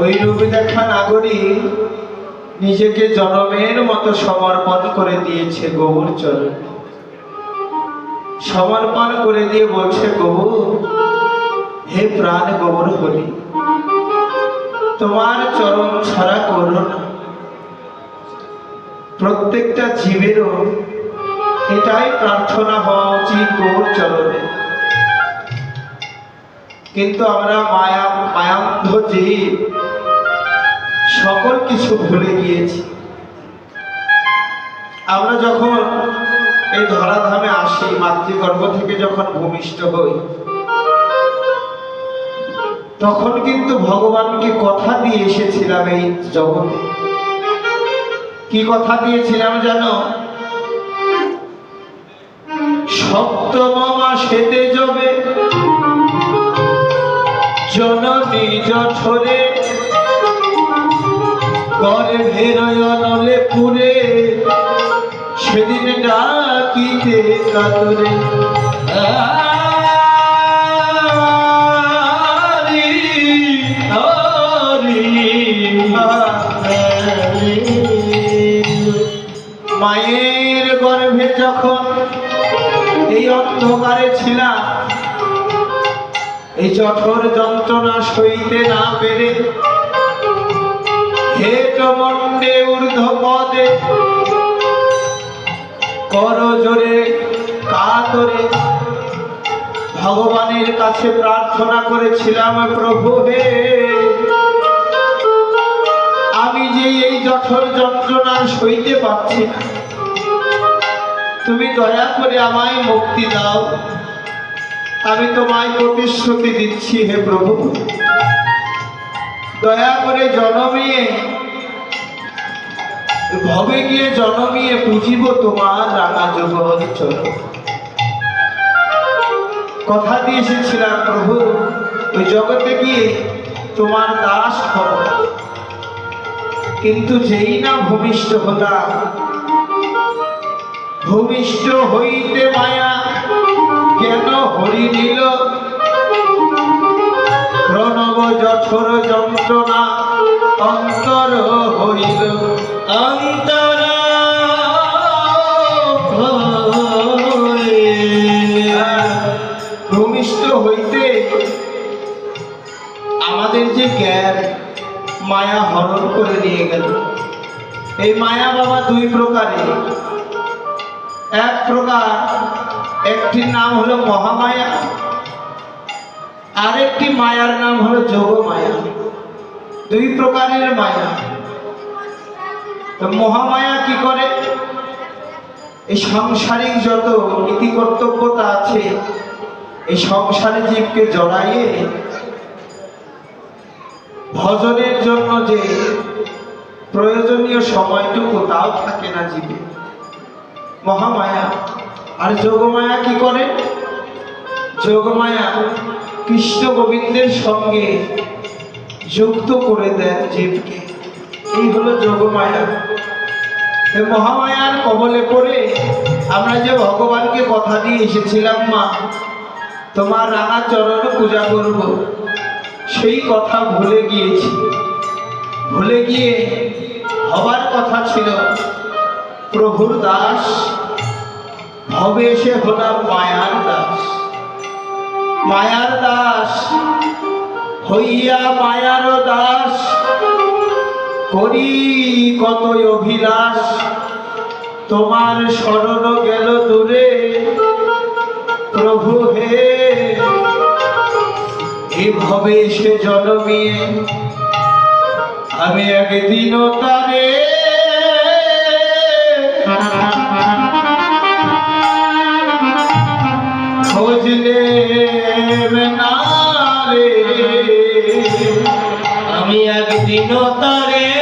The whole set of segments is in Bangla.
ওই রূপ দেখা নাগরী নিজেকে জনমের মতো সমর্পণ করে দিয়েছে গৌর চরণ। সমর্পণ করে দিয়ে বলছে, গৌর, হে প্রাণ গৌর হরি, তোমার চরণ ছাড়া করো না। প্রত্যেকটা জীবেরও এটাই প্রার্থনা হওয়া উচিত গৌর চরণে। কিন্তু আমরা মায়া, মায়ান্ধ জীব সকল কিছু ভুলে গিয়েছি। আমরা যখন এই ধরাধামে আসি, মাতৃগর্ভ থেকে যখন ভূমিষ্ঠ হই, তখন কিন্তু ভগবানকে কথা দিয়ে এসেছিলাম এই জগতে। কি কথা দিয়েছিলাম জানো? সপ্তম মাসেতে যাবে জননী জঠরে গর্ভের অনলে পুরে সেদিন ডাকিতে কাতরে। মায়ের গর্ভে যখন এই অন্ধকারে ছিলাম, এই জঠর যন্ত্রণা সইতে না পেরে হেট মন্ডে ঊর্ধ্ব পদে কর জোরে, কাতরে। ভগবানের কাছে প্রার্থনা করেছিলাম, প্রভু হে, আমি যে এই জঠর যন্ত্রণা সইতে পারছি না। তুমি দয়া করে আমায় মুক্তি দাও। আমি তোমায় প্রতিশ্রুতি দিচ্ছি, হে প্রভু। দয়া করে জনমিয়ে ভবে গিয়ে জনমিয়ে পুজিব তোমার রাঙা জগৎ চলো। কথা দিয়ে এসেছিলাম, প্রভু, ওই জগতে গিয়ে তোমার দাস হব। কিন্তু যেই না ভূমিষ্ঠ হলাম ভূমিষ্ঠ হইতে মায়া কেন হরি নিল প্রণব জঠর যন্ত্রণা। অন্তর হইল অন্তর। ভূমিষ্ঠ হইতে আমাদের যে জ্ঞান, মায়া হরণ করে নিয়ে গেল। এই মায়া বাবা দুই প্রকারের এক প্রকার, একটির নাম হলো মহামায়া আরেকটি মায়ার নাম হলো যোগ মায়া। দুই প্রকারের মায়া। মহামায়া কি করে? এই সাংসারিক যত নীতি কর্তব্যতা আছে, এই সংসারে জীবকে জড়াইয়ে ভজনের জন্য যে প্রয়োজনীয় সময়টুকু তাও থাকে না জীবে। মহামায়া। আর যোগমায়া কি করে? যোগমায়া কৃষ্ণ গোবিন্দের সঙ্গে যুক্ত করে দেন জীবকে। এই হলো যোগমায়া মহামায়ার কবলে পড়ে আমরা যে ভগবানকে কথা দিয়ে এসেছিলাম, মা, তোমার রাঙা চরণ পূজা করব। সেই কথা ভুলে গিয়েছি। ভুলে গিয়ে হবার কথা ছিল, প্রভুর দাস, ভবে এসে হলাম মায়ার দাস। মায়ার দাস, হইয়া মায়ার দাস, করি কত অভিলাষ। তোমার স্মরণ গেল দূরে, প্রভু হে। এভাবে এসে জন্মিয়ে আমি একদিনও তারে না রে। আমি একদিনও তারে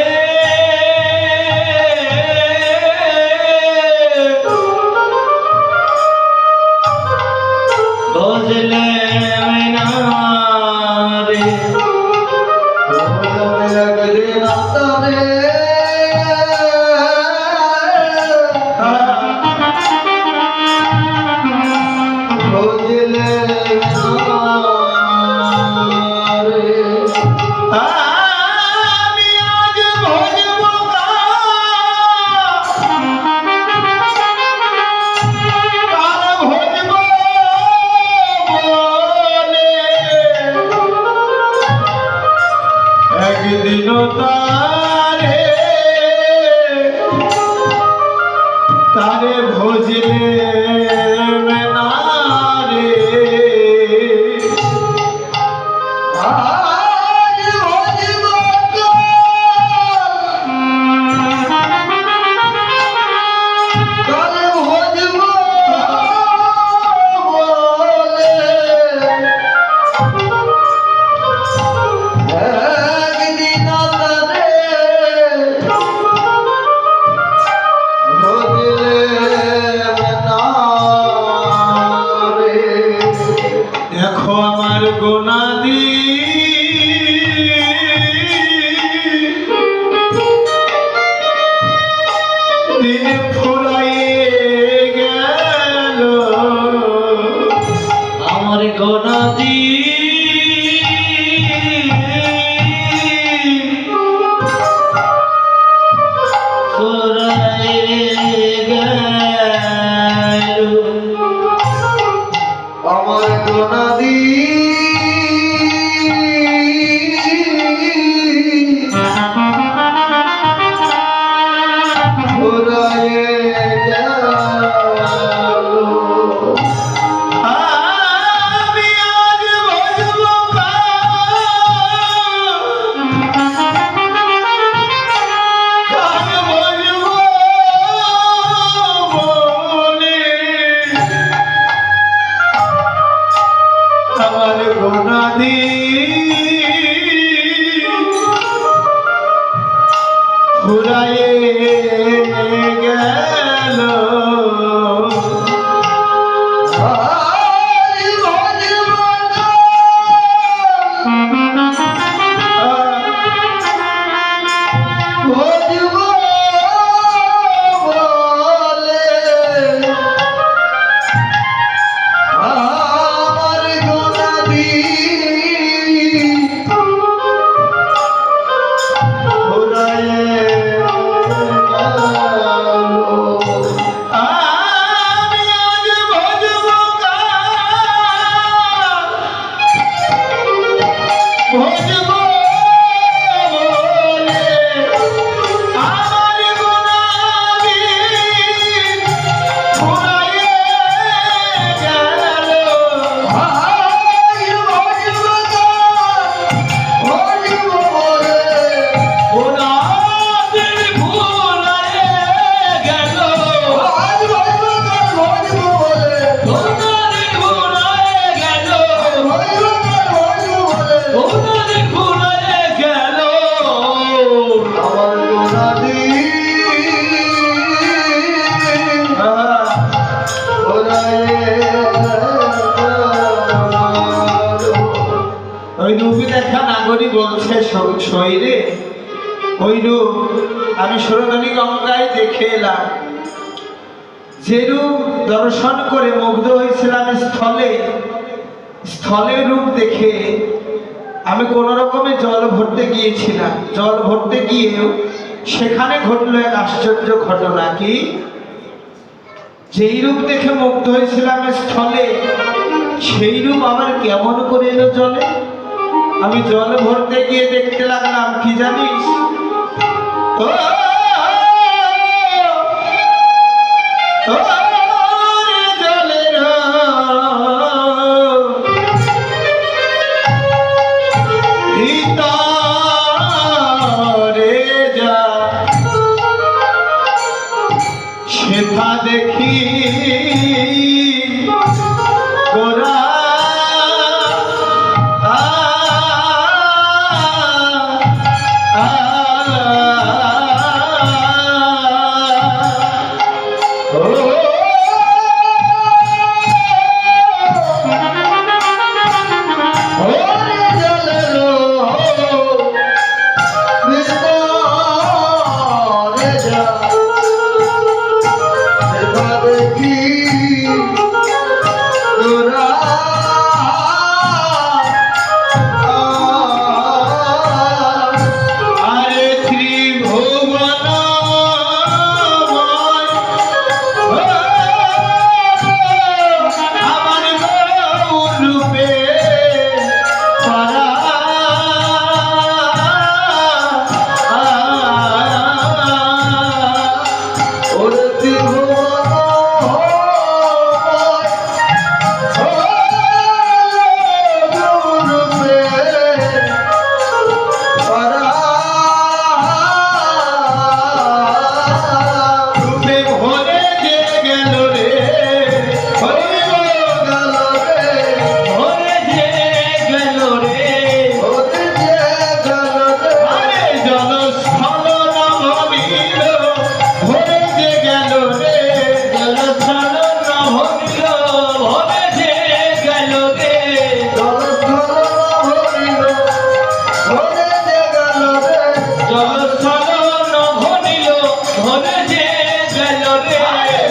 দেখো আমার গোনাদি। দিন ফুরায়ে গেল। শরীরে ওই রূপ আমি সরদানি গঙ্গায় দেখে এলাম। যে রূপ দর্শন করে মুগ্ধ হয়েছিলাম স্থলে স্থলের রূপ দেখে আমি কোন রকমে জল ভরতে গিয়েছিলাম। জল ভরতে গিয়েও সেখানে ঘটলো এক আশ্চর্য ঘটনা কি? যেই রূপ দেখে মুগ্ধ হয়েছিলাম স্থলে, সেই রূপ আবার কেমন করে এলো জলে? আমি জল ভরতে গিয়ে দেখতে লাগলাম কি জানিস? ও,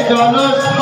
Ekranlar